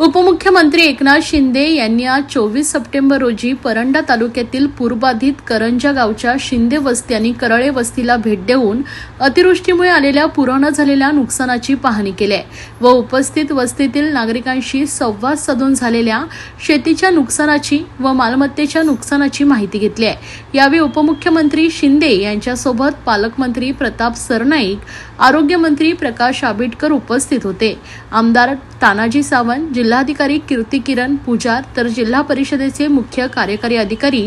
उपमुख्यमंत्री एकनाथ शिंदे यांनी आज चोवीस सप्टेंबर रोजी परंडा तालुक्यातील पूरबाधित करंजा गावच्या शिंदे वस्ती आणि करळे वस्तीला भेट देऊन अतिवृष्टीमुळे आलेल्या पुरानं झालेल्या नुकसानाची पाहणी केली आहे व उपस्थित वस्तीतील नागरिकांशी संवाद साधून झालेल्या शेतीच्या नुकसानाची व मालमत्तेच्या नुकसानाची माहिती घेतली आहे यावेळी उपमुख्यमंत्री शिंदे यांच्यासोबत पालकमंत्री प्रताप सरनाईक आरोग्यमंत्री प्रकाश आंबेडकर उपस्थित होते. आमदार तानाजी सावंत जिल्हाधिकारी कीर्ती किरण पुजार तर जिल्हा परिषदेचे मुख्य कार्यकारी अधिकारी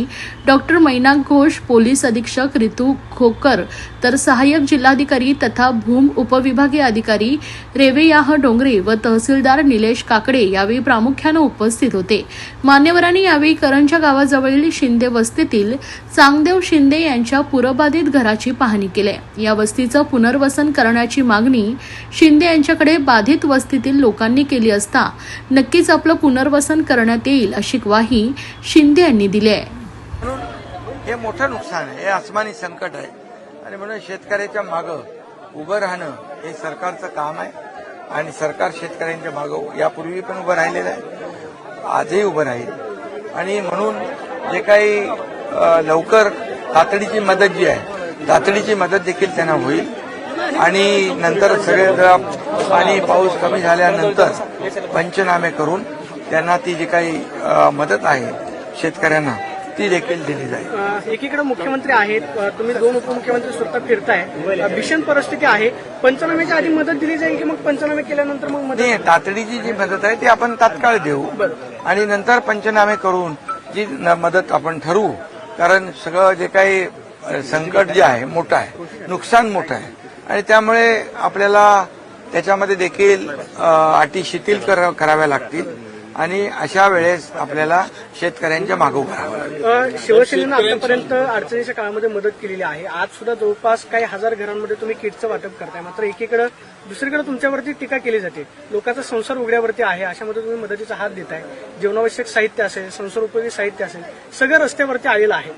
डॉक्टर मैनाक घोष पोलीस अधीक्षक रितू खोकर तर सहाय्यक जिल्हाधिकारी तथा भूम उपविभागीय अधिकारी रेवेयाह डोंगरे व तहसीलदार निलेश काकडे यावेळी प्रामुख्यानं उपस्थित होते. मान्यवरांनी यावेळी करंजा गावाजवळील शिंदे वस्तीतील चांगदेव शिंदे यांच्या पूरबाधित घराची पाहणी केली. या वस्तीचं पुनर्वसन करण्याची मागणी शिंदे यांच्याकडे बाधित वस्तीतील लोकांनी केली असता नक्कीच आपलं पुनर्वसन करण्यात येईल अशी ग्वाही शिंदे यांनी दिली आहे. म्हणून हे मोठं नुकसान आहे हे आसमानी संकट आहे. आणि म्हणून शेतकऱ्याच्या मागं उभं राहणं हे सरकारचं काम आहे. आणि सरकार शेतकऱ्यांच्या मागं यापूर्वी पण उभं राहिलेलं आहे आजही उभं राहील. आणि म्हणून जे काही लवकर तातडीची मदत जी आहे तातडीची मदत देखील त्यांना होईल. आणि नंतर सगळे जरा पाणी पाऊस कमी झाल्यानंतर पंचनामे करून त्यांना ती जी काही मदत आहे शेतकऱ्यांना ती देखील दिली जाईल. एकीकडे मुख्यमंत्री आहेत तुम्ही दोन उपमुख्यमंत्री स्वतः फिरताय. भीषण परिस्थिती आहे. पंचनाम्याच्या आधी मदत दिली जाईल की मग पंचनामे केल्यानंतर मग नाही तातडीची जी मदत आहे ती आपण तात्काळ देऊ. आणि नंतर पंचनामे करून जी मदत आपण ठरवू. कारण सगळं जे काही संकट जे आहे मोठं आहे नुकसान मोठं आहे. आणि त्यामुळे आपल्याला त्याच्यामध्ये देखील अटी शिथिल कराव्या लागतील. आणि अशा वेळेस आपल्याला शेतकऱ्यांच्या मागो करावं शिवसेनेनं आतापर्यंत अडचणीच्या काळामध्ये मदत केलेली आहे. आज सुद्धा जवळपास काही हजार घरांमध्ये तुम्ही किटचं वाटप करताय. मात्र एकीकडे दुसरीकडे तुमच्यावरती टीका केली जाते. लोकांचा संसार उघड्यावरती आहे अशामध्ये तुम्ही मदतीचा हात देताय. जीवनावश्यक साहित्य असेल संसार उपयोगी साहित्य असेल सगळं रस्त्यावरती आलेलं आहे.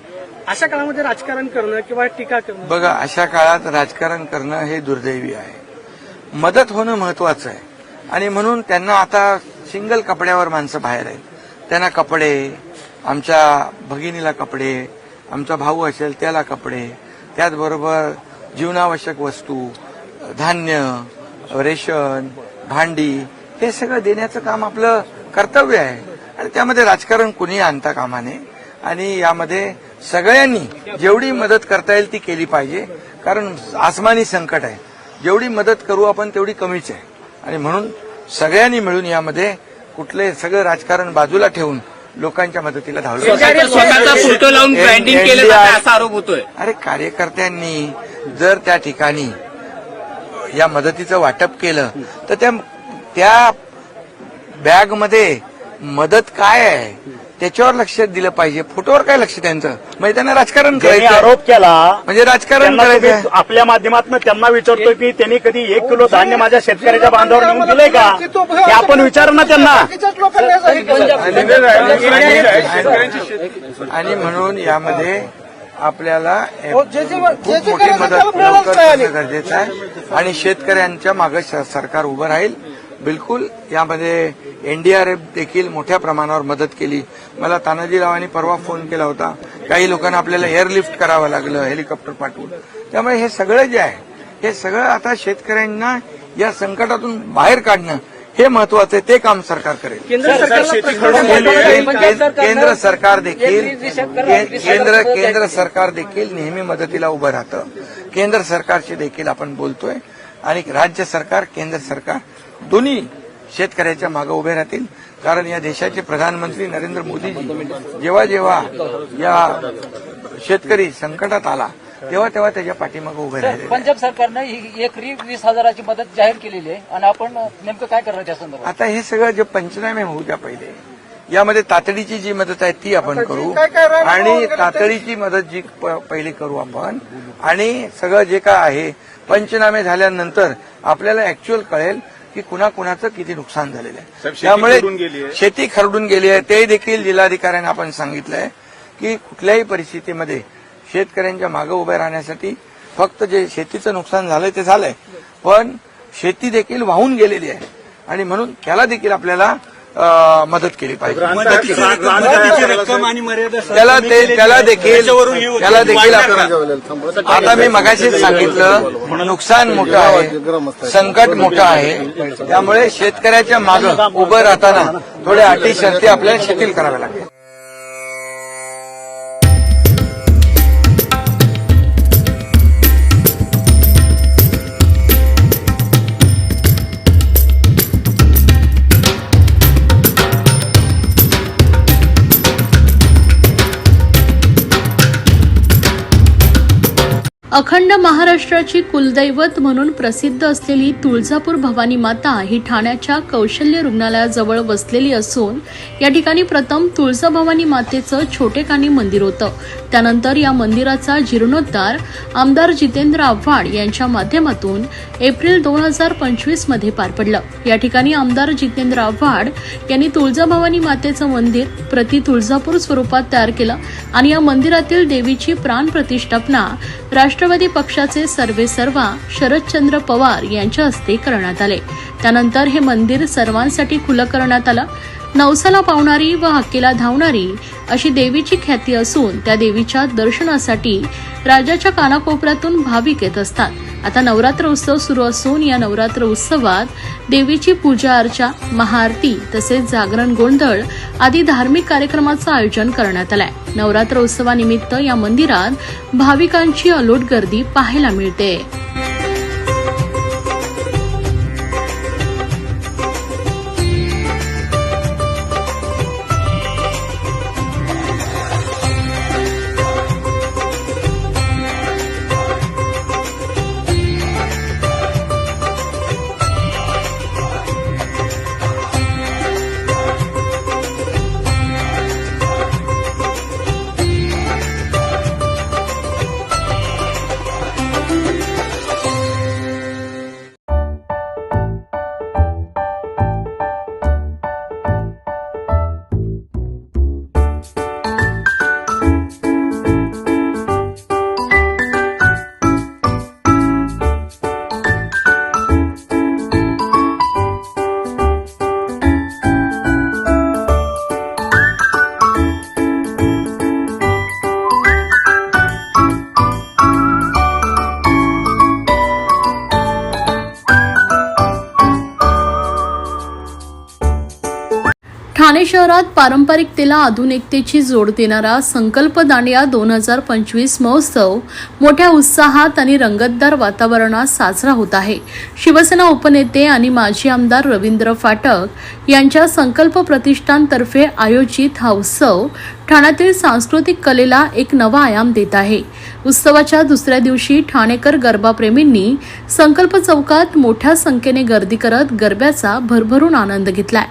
अशा काळामध्ये राजकारण करणं किंवा टीका करणं? बघा अशा काळात राजकारण करणं हे दुर्दैवी आहे. मदत होणं महत्वाचं आहे. आणि म्हणून त्यांना आता सिंगल कपड्यावर माणसं बाहेर आहेत. त्यांना कपडे आमच्या भगिनीला कपडे आमचा भाऊ असेल त्याला कपडे त्याचबरोबर जीवनावश्यक वस्तू धान्य रेशन भांडी हे सगळं देण्याचं काम आपलं कर्तव्य आहे. आणि त्यामध्ये राजकारण कुणी आणता कामा नये. आणि यामध्ये सगळ्यांनी जेवढी मदत करता येईल ती केली पाहिजे. कारण आसमानी संकट आहे. जेवढी मदत करू आपण तेवढी कमीच आहे. आणि म्हणून सगळ्यांनी मिळून यामध्ये कुठले सगळं राजकारण बाजूला ठेवून लोकांच्या मदतीला धावलं अरे कार्यकर्त्यांनी जर त्या ठिकाणी या मदतीचं वाटप केलं तर त्या त्या बॅगमध्ये मदत काय आहे? त्याच्यावर लक्ष दिलं पाहिजे. फोटोवर काय लक्ष त्यांचं? म्हणजे त्यांना राजकारण करायचं. आरोप केला म्हणजे राजकारण त्यांना करायचं तुम्ही. आपल्या माध्यमातून त्यांना विचारतोय की त्यांनी कधी एक किलो धान्य माझ्या शेतकऱ्याच्या बांधावर नेऊन दिलंय का? हे आपण विचार ना त्यांना. आणि- म्हणून यामध्ये आपल्याला खूप मोठी मदत लवकर करणं गरजेचं आहे. आणि शेतकऱ्यांच्या मागे श- सरकार उभं राहील. बिलकुल यामध्ये एनडीआरएफ देखील मोठ्या प्रमाणावर मदत केली. मला तानाजीरावांनी परवा फोन केला होता. काही लोकांना आपल्याला एअरलिफ्ट करावं लागलं हेलिकॉप्टर पाठवून. त्यामुळे हे सगळं जे आहे हे सगळं आता शेतकऱ्यांना या संकटातून बाहेर काढणं हे महत्वाचं आहे ते काम सरकार करेल. केंद्र सरकार देखील के- केंद्र केंद्र सरकार देखील नेहमी मदतीला उभं राहतं. केंद्र सरकारशी देखील आपण बोलतोय. आणि राज्य सरकार केंद्र सरकार दोन्ही शेतकऱ्याच्या मागे उभे राहतील. कारण या देशाचे प्रधानमंत्री नरेंद्र मोदीजी जेव्हा जेव्हा या शेतकरी संकटात आला तेव्हा तेव्हा त्याच्या पाठीमागे उभे राहिले. पंजाब सरकारनं ही एकरी वीस हजाराची मदत जाहीर केलेली आहे आणि आपण नेमकं काय करणार त्या संदर्भात? आता हे सगळं जे पंचनामे होऊ द्या पहिले यामध्ये तातडीची जी मदत आहे ती आपण करू. आणि तातडीची मदत जी प- पहिली करू आपण. आणि सगळं जे काय आहे पंचनामे झाल्यानंतर आपल्याला ऍक्च्युअल कळेल की कुणा कुणाचं किती नुकसान झालेलं आहे. त्यामुळे शेती खरडून गेली आहे. ते देखील जिल्हाधिकाऱ्यांना आपण सांगितलंय की कुठल्याही परिस्थितीमध्ये शेतकऱ्यांच्या मागे उभे राहण्यासाठी फक्त जे शेतीचं नुकसान झालंय ते झालंय. पण शेती देखील वाहून गेलेली आहे. आणि म्हणून त्याला देखील आपल्याला मदत केली पाहिजे. रक्कम आणि मर्यादा त्याला ते त्याला देखील त्याला देखील आपण आता मी मगाशीच सांगितलं नुकसान मोठं आहे. संकट मोठं आहे. त्यामुळे शेतकऱ्याच्या मागं उभं राहताना थोड्या अटी शर्ती आपल्याला शिथिल कराव्या लागतील अखंड महाराष्ट्राची कुलदैवत म्हणून प्रसिद्ध असलेली तुळजापूर भवानी माता ही ठाण्याच्या कौशल्य रुग्णालयाजवळ वसलेली असून या ठिकाणी प्रथम तुळजाभवानी मातेचं छोटेखानी मंदिर होतं. त्यानंतर या मंदिराचा जीर्णोद्धार आमदार जितेंद्र आव्हाड यांच्या माध्यमातून एप्रिल दोन हजार पंचवीसमध्ये पार पडलं. या ठिकाणी आमदार जितेंद्र आव्हाड यांनी तुळजाभवानी मातेचं मंदिर प्रति तुळजापूर स्वरूपात तयार केलं आणि या मंदिरातील देवीची प्राण प्रतिष्ठापना राष्ट्र राष्ट्रवादी पक्षाचे सर्वे सर्वा शरदचंद्र पवार यांच्या हस्ते करण्यात आले. त्यानंतर हे मंदिर सर्वांसाठी खुलं करण्यात आलं. नवसाला पावणारी व हक्केला धावणारी अशी देवीची ख्याती असून त्या देवीच्या दर्शनासाठी राजाच्या कानाकोपऱ्यातून भाविक येत असतात. आता नवरात्र उत्सव सुरू असून या नवरात्र उत्सवात देवीची पूजा अर्चा महाआरती तसेच जागरण गोंधळ आदी धार्मिक कार्यक्रमाचं आयोजन करण्यात आलंय. नवरात्र उत्सवानिमित्त या मंदिरात भाविकांची अलोट गर्दी पाहायला मिळते. शहरात पारंपरिकतेला आधुनिकतेची जोड देणारा संकल्प दांडिया दोन हजार पंचवीस महोत्सव मोठ्या उत्साहात आणि रंगतदार वातावरणात साजरा होत आहे. शिवसेना उपनेते आणि माजी आमदार रवींद्र फाटक यांच्या संकल्प प्रतिष्ठानतर्फे आयोजित हा उत्सव ठाण्यातील सांस्कृतिक कलेला एक नवा आयाम देत आहे. उत्सवाच्या दुसऱ्या दिवशी ठाणेकर गरबाप्रेमींनी संकल्प चौकात मोठ्या संख्येने गर्दी करत गरब्याचा भरभरून आनंद घेतलाय.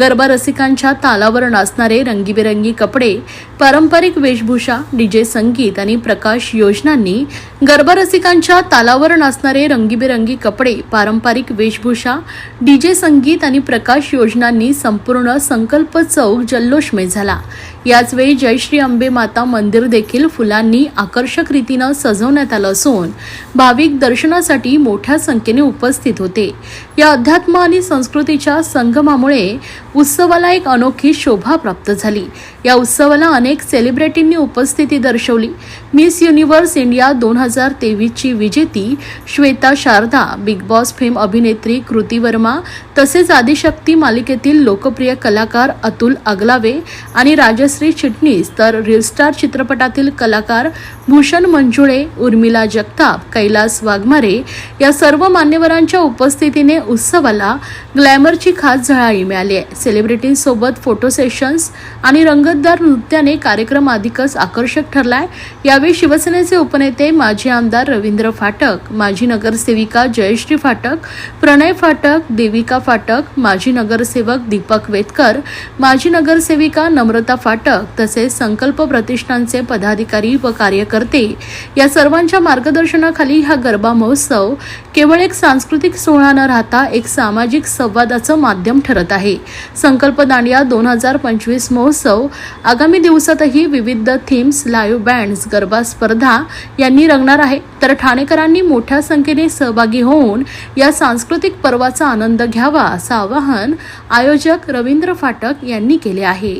गरबा रसिकांच्या तालावर नाचणारे रंगीबेरंगी कपडे पारंपरिक वेशभूषा डीजे संगीत आणि प्रकाश योजनांनी गरबा रसिकांच्या तालावर नाचणारे रंगीबेरंगी कपडे पारंपरिक वेशभूषा डीजे संगीत आणि प्रकाश योजनांनी संपूर्ण संकल्प चौक जल्लोषमय झाला. याचवेळी जयश्री अंबे माता मंदिर देखील फुलांनी आकर्षक रीतीनं सजवण्यात आलं असून भाविक दर्शनासाठी मोठ्या संख्येने उपस्थित होते. या अध्यात्म आणि संस्कृतीच्या संगमामुळे उत्सवाला एक अनोखी शोभा प्राप्त झाली. या उत्सवाला अनेक सेलिब्रिटींनी उपस्थिती दर्शवली. मिस युनिव्हर्स इंडिया दोन हजार तेवीसची विजेती Shweta Sharda Bigg Boss fame अभिनेत्री कृती वर्मा तसेच आदिशक्ती मालिकेतील लोकप्रिय कलाकार अतुल अगलावे आणि राजश्री चिटणीस तर रिलस्टार चित्रपटातील कलाकार भूषण मंजुळे उर्मिला जगताप कैलास वाघमारे या सर्व मान्यवरांच्या उपस्थितीने उत्सवाला ग्लॅमरची खास झळाळी मिळाली आहे. सेलिब्रिटींसोबत फोटो सेशन्स आणि रंगतदार नृत्याने कार्यक्रम अधिकच आकर्षक ठरलाय. यावेळी शिवसेनेचे उपनेते माजी आमदार रवींद्र फाटक माजी नगरसेविका जयश्री फाटक प्रणय फाटक देविका फाटक माजी नगरसेवक दीपक वेतकर माजी नगरसेविका नम्रता फाटक फाटक तसेच संकल्प प्रतिष्ठानचे पदाधिकारी व कार्यकर्ते या सर्वांच्या मार्गदर्शनाखाली हा गरबा महोत्सव केवळ एक सांस्कृतिक सोहळा न राहता एक सामाजिक संवादाचं माध्यम ठरत आहे. संकल्प दांडिया दोन हजार पंचवीस महोत्सव आगामी दिवसातही विविध थीम्स लाईव्ह बँड्स गरबा स्पर्धा यांनी रंगणार आहे. तर ठाणेकरांनी मोठ्या संख्येने सहभागी होऊन या सांस्कृतिक पर्वाचा आनंद घ्यावा असं आवाहन आयोजक रवींद्र फाटक यांनी केले आहे.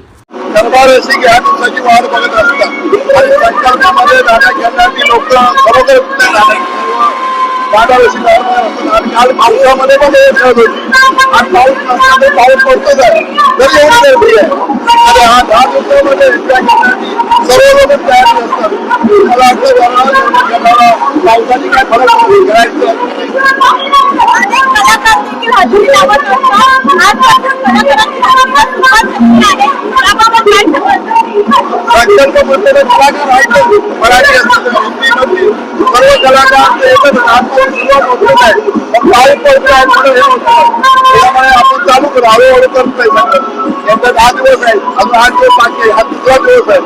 दरबार रसिक या दिवसाची वाट बघत असतात आणि संकल्पामध्ये जाण्या घेण्याची लोक खरोखर कुठे जाणार दादा रसिक आणि काल पावसामध्ये पण हे खेळत होती आणि पाऊस नसताना पाऊस पडतोच आहे तरी एवढी गर्दी आहे आणि हा दहा दिवसामध्ये त्या घेण्याची सर्व लोक तयारी असतात मला वाटतं जरा पावसाने काय फरक पडतो खेळायचं अनेक कलाकार देखील हजेरी लावत असतात आजपासून कलाकारांची सुरुवात झाली आहे त्याबाबत काय सांगाल? संकल्प म्हणलेले कलाकार आहेत मराठी असतील हिंदी मधली सर्व कलाकार ते एकच त्यामुळे आपण चालू करू हळूहळू करत नाही यांचा दहा दिवस आहे अजून आठ दिवस बाकी आहे हा दुसरा दिवस आहे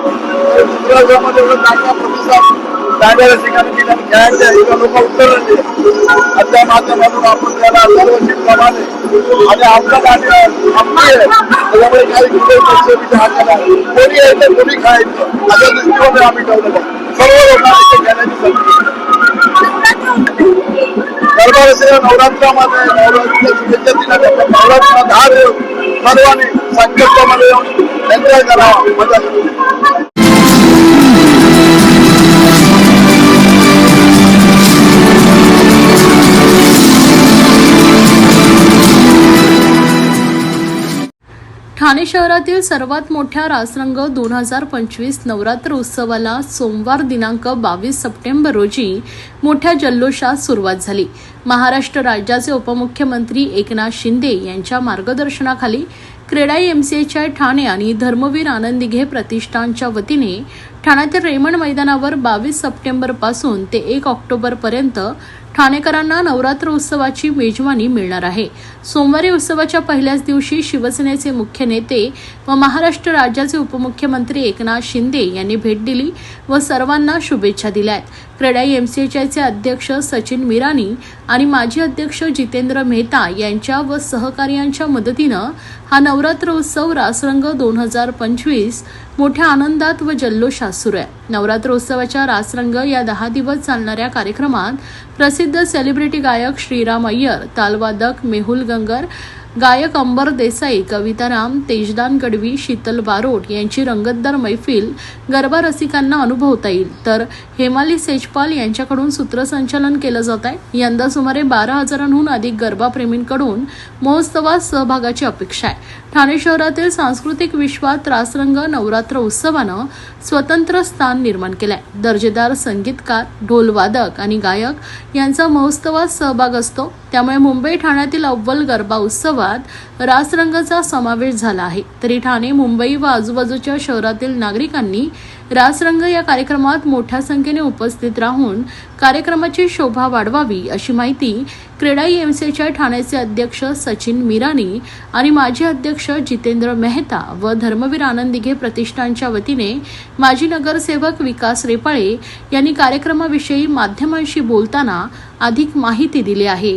दुसऱ्या दिवसामध्ये एवढं चांगला प्रतिसाद चांगल्या ठिकाणी ठिकाणी खेळायचे आहे लोक उतरले आणि त्या माध्यमातून आपण त्याला सर्व आणि आपला आपली आहे त्याच्यामुळे काही कुठे हाताला कोणी यायचं कोणी खायचं? अशा दृष्टीकोने आम्ही ठेवलेलं सर्व लोकांना घेण्याची संधी. दरबार असेल नवरात्रामध्ये नवरात्रीच्या शुभेच्छा दिल्या नवरात्र दहा दिवस ठाणे शहरातील सर्वात मोठ्या रासरंग दोन हजार पंचवीस नवरात्र उत्सवाला सोमवार दिनांक बावीस सप्टेंबर रोजी मोठ्या जल्लोषात सुरुवात झाली. महाराष्ट्र राज्याचे उपमुख्यमंत्री एकनाथ शिंदे यांच्या मार्गदर्शनाखाली क्रीडा एमसीएच्या ठाणे आणि धर्मवीर आनंदिघे प्रतिष्ठानच्या वतीने ठाण्यातील रेमंड मैदानावर बावीस सप्टेंबरपासून ते एक ऑक्टोबरपर्यंत ठाणेकरांना नवरात्र उत्सवाची मेजवानी मिळणार आहे. सोमवारी उत्सवाच्या पहिल्याच दिवशी शिवसेनेचे मुख्य नेते व महाराष्ट्र राज्याचे उपमुख्यमंत्री एकनाथ शिंदे यांनी भेट दिली व सर्वांना शुभेच्छा दिल्या आहेत क्रेडा एमसीएचआयचे अध्यक्ष सचिन मिरानी आणि माजी अध्यक्ष जितेंद्र मेहता यांच्या व सहकार्यांच्या मदतीनं हा नवरात्र उत्सव रासरंग दोन हजार पंचवीस मोठ्या आनंदात व जल्लोषात सुरू आहे. नवरात्रोत्सवाच्या रासरंग या दहा दिवस चालणाऱ्या कार्यक्रमात प्रसिद्ध सेलिब्रिटी गायक श्रीराम अय्यर तालवादक मेहुल गंगर गायक अंबर देसाई कविता राम तेजदान गडवी शीतल बारोट यांची रंगतदार मैफिल गरबा रसिकांना अनुभवता येईल. तर हेमाली सेजपाल यांच्याकडून सूत्रसंचालन केलं जात आहे. यंदा सुमारे बारा हजारांहून अधिक गरबाप्रेमींकडून महोत्सवात सहभागाची अपेक्षा आहे. ठाणे शहरातील सांस्कृतिक विश्वात रासरंग नवरात्र उत्सवानं स्वतंत्र स्थान निर्माण केलंय. दर्जेदार संगीतकार ढोलवादक आणि गायक यांचा महोत्सवात सहभाग असतो. त्यामुळे मुंबई ठाण्यातील अव्वल गरबा उत्सवात रासरंगाचा समावेश झाला आहे. तरी ठाणे मुंबई व आजूबाजूच्या शहरातील नागरिकांनी रासरंग या कार्यक्रमात मोठ्या संख्येने उपस्थित राहून कार्यक्रमाची शोभा वाढवावी अशी माहिती क्रीडा एमसीच्या ठाण्याचे अध्यक्ष सचिन मिरानी आणि माजी अध्यक्ष जितेंद्र मेहता व धर्मवीर आनंदिघे प्रतिष्ठानच्या वतीने माजी नगरसेवक विकास रेपाळे यांनी कार्यक्रमाविषयी माध्यमांशी बोलताना अधिक माहिती दिली आहे.